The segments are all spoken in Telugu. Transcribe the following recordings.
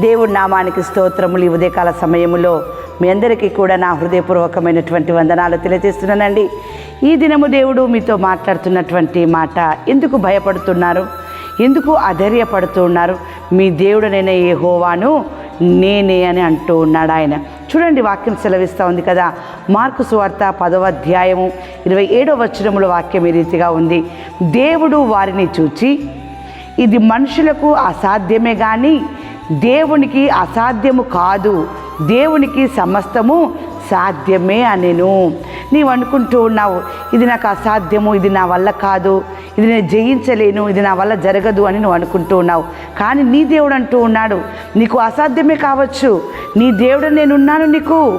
దేవుడి నామానికి స్తోత్రములు ఈ ఉదయకాల సమయములో మీ అందరికీ కూడా నా హృదయపూర్వకమైనటువంటి వందనాలు తెలియజేస్తున్నానండి. ఈ దినము దేవుడు మీతో మాట్లాడుతున్నటువంటి మాట ఎందుకు భయపడుతున్నారు? ఎందుకు అధైర్యపడుతూ ఉన్నారు? మీ దేవుడనైన ఏ హోవాను నేనే అని అంటూ ఉన్నాడు ఆయన. చూడండి వాక్యం సెలవిస్తూ ఉంది కదా. మార్కు సువార్త పదవ అధ్యాయము ఇరవై ఏడవ వచనముల వాక్యం ఈ రీతిగా ఉంది. దేవుడు వారిని చూచి ఇది మనుషులకు అసాధ్యమే కానీ దేవునికి అసాధ్యము కాదు. దేవునికి సమస్తము సాధ్యమే అనేను. నీవు అనుకుంటూ ఉన్నావు ఇది నాకు అసాధ్యము ఇది నా వల్ల కాదు ఇది నేను జయించలేను ఇది నా వల్ల జరగదు అని నువ్వు అనుకుంటూ ఉన్నావు. కానీ నీ దేవుడు అంటూ ఉన్నాడు నీకు అసాధ్యమే కావచ్చు నీ దేవుడు నేనున్నాను నీకు.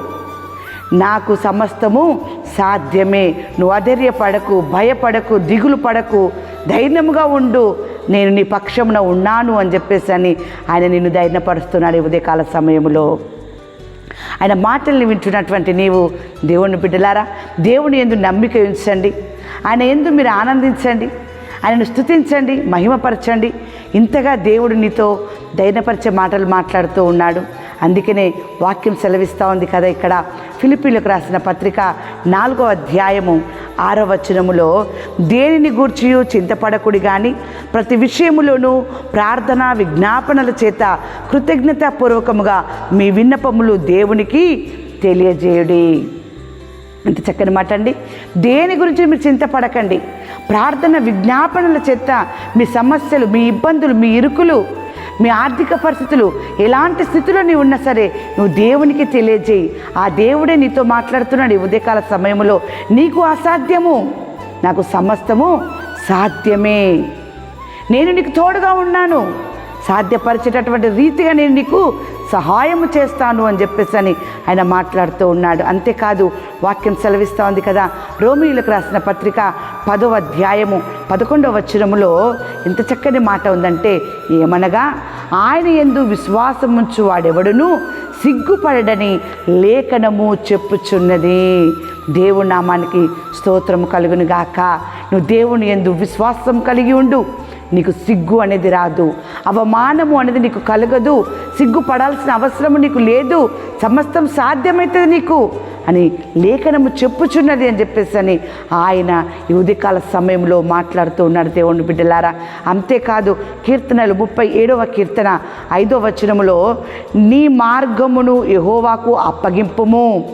నాకు సమస్తము సాధ్యమే. నువ్వు అధైర్యపడకు భయపడకు దిగులు పడకు ధైర్యముగా ఉండు. నేను నీ పక్షమున ఉన్నాను అని చెప్పేసి అని ఆయన నిన్ను ధైర్యపరుస్తున్నాడు ఉదయకాల సమయంలో ఆయన మాటల్ని వింటున్నటువంటి నీవు దేవుని బిడ్డలారా దేవుని ఎందు నమ్మిక ఉంచండి. ఆయన ఎందు మీరు ఆనందించండి. ఆయనను స్తుతించండి మహిమపరచండి. ఇంతగా దేవుడు నీతో ధైర్యపరిచే మాటలు మాట్లాడుతూ ఉన్నాడు. అందుకనే వాక్యం సెలవిస్తూ ఉంది కదా ఇక్కడ. ఫిలిపీలకు రాసిన పత్రిక నాలుగో అధ్యాయము ఆరో వచనములో దేనిని గూర్చియు చింతపడకుడి కానీ ప్రతి విషయములోనూ ప్రార్థన విజ్ఞాపనల చేత కృతజ్ఞతాపూర్వకముగా మీ విన్నపములు దేవునికి తెలియజేయుడి. ఇంత చక్కని మాట అండి. దేని గురించి మీరు చింతపడకండి. ప్రార్థన విజ్ఞాపనల చేత మీ సమస్యలు మీ ఇబ్బందులు మీ ఇరుకులు మీ ఆర్థిక పరిస్థితులు ఎలాంటి స్థితిలో నీవు ఉన్నా సరే నువ్వు దేవునికి తెలియజేయి. ఆ దేవుడే నీతో మాట్లాడుతున్నాడు ఈ ఉదయకాల సమయంలో. నీకు అసాధ్యము నాకు సమస్తము సాధ్యమే. నేను నీకు తోడుగా ఉన్నాను. సాధ్యపరిచేటటువంటి రీతిగా నేను నీకు సహాయము చేస్తాను అని చెప్పేసి అని ఆయన మాట్లాడుతూ ఉన్నాడు. అంతేకాదు వాక్యం సెలవిస్తూ ఉంది కదా. రోమిలకు రాసిన పత్రిక పదవ అధ్యాయము పదకొండవ వచనములో ఎంత చక్కని మాట ఉందంటే ఏమనగా ఆయన ఎందు విశ్వాసముంచు వాడెవడును సిగ్గుపడడని లేఖనము చెప్పుచున్నది. దేవుని నామానికి స్తోత్రము కలుగును గాక. నువ్వు దేవుని ఎందు విశ్వాసం కలిగి ఉండు. నీకు సిగ్గు అనేది రాదు. అవమానము అనేది నీకు కలగదు. సిగ్గుపడాల్సిన అవసరము నీకు లేదు. సమస్తం సాధ్యమవుతుంది నీకు. అని లేఖనము చెప్పుచున్నది అని చెప్పేసి అని ఆయన ఈ ఉదయకాల సమయంలో మాట్లాడుతూ ఉన్నాడు దేవుని బిడ్డలారా. అంతేకాదు కీర్తనలు ముప్పై ఏడవ కీర్తన ఐదవ వచనములో నీ మార్గమును యహోవాకు అప్పగింపుము.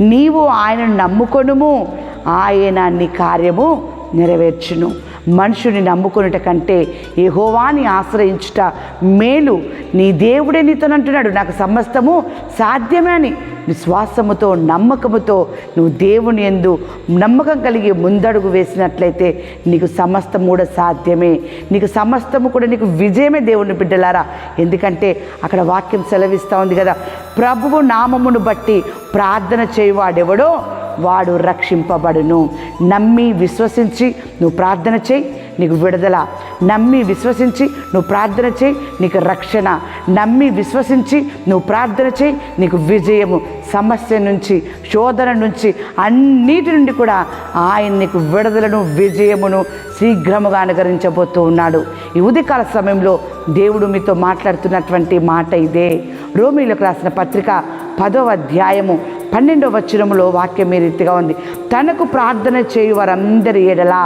నీవు ఆయనను నమ్ముకొనుము. ఆయన నీ కార్యము నెరవేర్చును. మనుషుని నమ్ముకున్నట కంటే యహోవాని ఆశ్రయించుట మేలు. నీ దేవుడే నీతోనంటున్నాడు. నాకు సమస్తము సాధ్యమే అని విశ్వాసముతో నమ్మకముతో నువ్వు దేవుని ఎందు నమ్మకం కలిగి ముందడుగు వేసినట్లయితే నీకు సమస్తం కూడా సాధ్యమే. నీకు సమస్తము కూడా నీకు విజయమే దేవుని బిడ్డలారా. ఎందుకంటే అక్కడ వాక్యం సెలవిస్తూ ఉంది కదా ప్రభువు నామమును బట్టి ప్రార్థన చేయువాడెవడో? వాడు రక్షింపబడును. నమ్మి విశ్వసించి నువ్వు ప్రార్థన చేయి నీకు విడుదల. నమ్మి విశ్వసించి నువ్వు ప్రార్థన చేయి నీకు రక్షణ. నమ్మి విశ్వసించి నువ్వు ప్రార్థన చేయి నీకు విజయము. సమస్య నుంచి శోధన నుంచి అన్నిటి నుండి కూడా ఆయన నీకు విడుదలను విజయమును శీఘ్రముగా అనుగరించబోతూ ఉన్నాడు. ఈ ఉదయకాల సమయంలో దేవుడు మీతో మాట్లాడుతున్నటువంటి మాట ఇదే. రోమిలకు రాసిన పత్రిక పదవ అధ్యాయము పన్నెండవ వచనములో వాక్యం ఈ రీతిగా ఉంది? తనకు ప్రార్థన చేయు వారందరి ఎడలా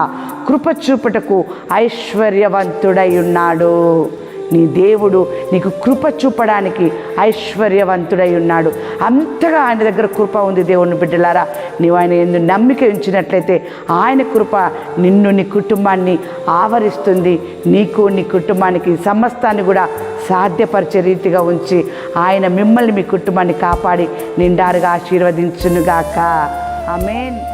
కృప చూపుటకు ఐశ్వర్యవంతుడై ఉన్నాడు నీ దేవుడు నీకు కృప చూపడానికి ఐశ్వర్యవంతుడై ఉన్నాడు అంతగా ఆయన దగ్గర కృప ఉంది దేవుని బిడ్డలారా. నీవు ఆయన ఎందు నమ్మిక ఉంచినట్లయితే ఆయన కృప నిన్ను నీ కుటుంబాన్ని ఆవరిస్తుంది. నీకు నీ కుటుంబానికి సమస్తాన్ని కూడా సాధ్యపరిచే రీతిగా ఉంచి ఆయన మిమ్మల్ని మీ కుటుంబాన్ని కాపాడి నిండారుగా ఆశీర్వదించునుగాక. ఆమెన్.